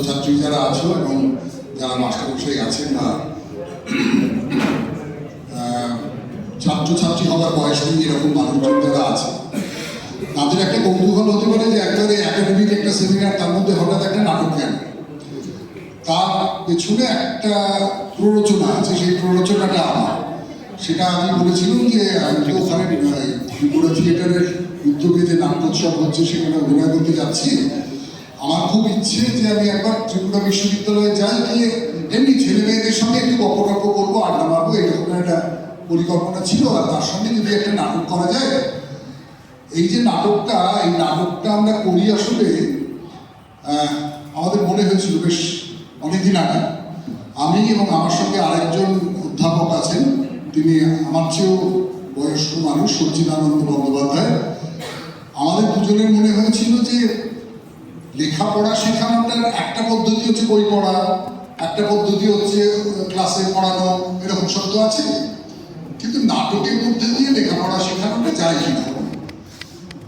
ছাত্রছাত্রী যারা আছো এবং যারা মাস্টারমশাই আছেন বা ছাত্রছাত্রী হওয়ার বয়স নেই এরকম মানুষজন যারা আছে, তাদের একটা কৌতূহল হতে পারে যে একবারে একাডেমিক একটা সেমিনার তার মধ্যে হঠাৎ একটা নাটক কেন? তার পেছনে একটা প্ররোচনা আছে, সেই প্ররোচনাটা আমার। সেটা আমি বলেছিলাম যে, আমি তো ওখানে ত্রিপুরা থিয়েটারের উদ্যোগে যে নাট্যোৎসব হচ্ছে, সেখানে অভিনয় করতে যাচ্ছি। আমার খুব ইচ্ছে যে আমি একবার ত্রিপুরা বিশ্ববিদ্যালয়ে যাই, গিয়ে এমনি ছেলে মেয়েদের সঙ্গে একটু গল্প টল্প করব, আড্ডা মারবো এরকম একটা পরিকল্পনা ছিল। আর তার সঙ্গে যদি একটা নাটক করা যায়, এই যে নাটকটা, এই নাটকটা আমরা করি আসলে আমাদের মনে হয়েছিল বেশ অনেকদিন আগে। আমি এবং আমার সঙ্গে আরেকজন অধ্যাপক আছেন, তিনি আমার চেয়েও বয়স্ক মানুষ সচ্চিদানন্দ বন্দ্যোপাধ্যায়। আমাদের দুজনের মনে হয়েছিল যে লেখাপড়া শেখানোটার একটা পদ্ধতি হচ্ছে বই পড়া, একটা পদ্ধতি হচ্ছে ক্লাসে পড়ানো, এরকম শব্দ আছে? কিন্তু নাটকের মধ্যে দিয়ে লেখাপড়া শেখানোটা যায় কিনা?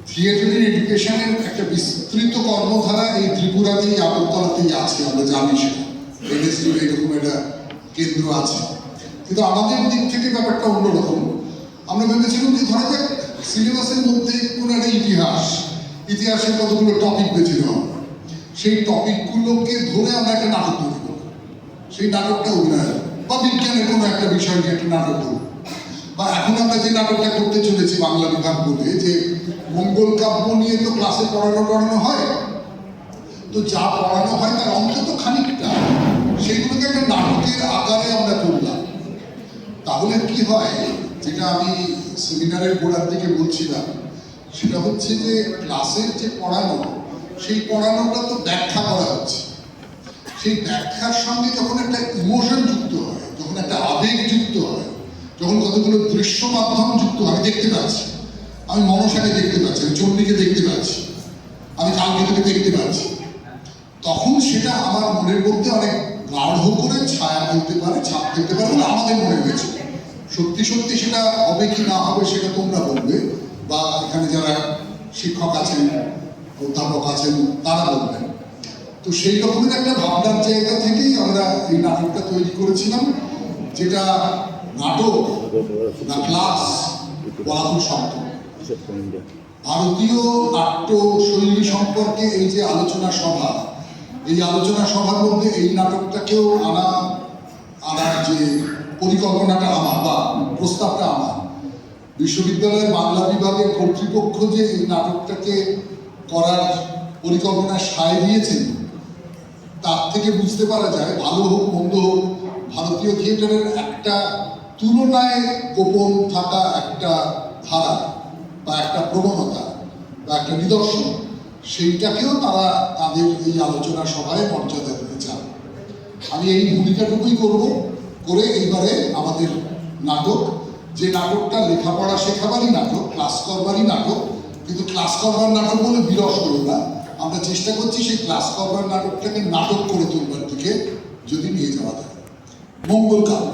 থিয়েটারের এডুকেশনের একটা বিস্তৃত কর্মধারা এই ত্রিপুরাতেই, আগরতলাতেই আছে, আমরা জানি সেটা। এরকম একটা কেন্দ্র আছে। কিন্তু আমাদের দিক থেকে ব্যাপারটা অন্যরকম। আমরা ভেবেছিলাম যে ধরা যাক সিলেবাসের মধ্যে ইতিহাসের কতগুলো টপিক নেওয়া হবে। সেই টপিকগুলোকে ধরে আমরা একটা নাটক তৈরি করব। সেই নাটকটা অভিনয় বা বিজ্ঞানের কোনো একটা বিষয় নিয়ে একটা নাটক করব। বা এখন আমরা যে নাটকটা করতে চলেছি বাংলা বিভাগ বলে যে মঙ্গল কাব্য নিয়ে তো ক্লাসে পড়ানো টড়ানো হয়, তো যা পড়ানো হয় তার অন্তত খানিকটা সেইগুলোকে একটা নাটকের আকারে আমরা করলাম তাহলে কি হয়, যেটা আমি সেমিনারের গোড়ার দিকে বলছিলাম সেটা হচ্ছে যে ক্লাসের যে পড়ানো, সেই পড়ানোটা তো ব্যাখ্যা করা হচ্ছে। সেই ব্যাখ্যার সঙ্গে যখন একটা ইমোশন যুক্ত হয়, যখন একটা আবেগ যুক্ত হয়, যখন কতগুলো দৃশ্য মাধ্যম যুক্ত আমি দেখতে পাচ্ছি। আমি মনসাকে দেখতে পাচ্ছি, আমি চণ্ডীকে দেখতে পাচ্ছি, আমি কালকে দেখতে পাচ্ছি। তখন সেটা আমার মনের মধ্যে অনেক গাঢ় করে ছায়া ফেলতে পারে, ছাপ ফেলতে পারে আমাদের মনে হয়েছে। সত্যি সত্যি সেটা হবে কি না হবে সেটা তোমরা বলবে। যারা শিক্ষক আছেন, অধ্যাপক আছেন, তারা বলবেন। তো সেই রকমের একটা ভাবনার জায়গা থেকেই আমরা এই নাটকটা তৈরি করেছিলাম, যেটা নাটক না ক্লাস বলা শক্ত। ভারতীয় নাট্য শৈলী সম্পর্কে এই যে আলোচনা সভা, এই আলোচনা সভার মধ্যে এই নাটকটাকেও আনা, আনার যে পরিকল্পনাটা আমার বা প্রস্তাবটা আমার বিশ্ববিদ্যালয়ের বাংলা বিভাগের কর্তৃপক্ষ যে এই নাটকটাকে করার পরিকল্পনায় সায় দিয়েছেন তার থেকে বুঝতে পারা যায়, ভালো হোক, মন্দ হোক, ভারতীয় থিয়েটারের একটা তুলনায় গোপন থাকা একটা ধারা বা একটা প্রবণতা বা একটা নিদর্শন, সেইটাকেও তারা তাদের এই আলোচনা সভায় মর্যাদা দিতে চান। আমি এই ভূমিকাটুকুই করব, করে এইবারে আমাদের নাটক যে নাটকটা লেখাপড়া শেখাবারই নাটক, ক্লাস করবারই নাটক, কিন্তু ক্লাস করবার নাটক বলে বিরস হলো না। আমরা চেষ্টা করছি সেই ক্লাস করবার নাটকটাকে নাটক করে তুলবার দিকে যদি নিয়ে যাওয়া যায়। মঙ্গল কাব্য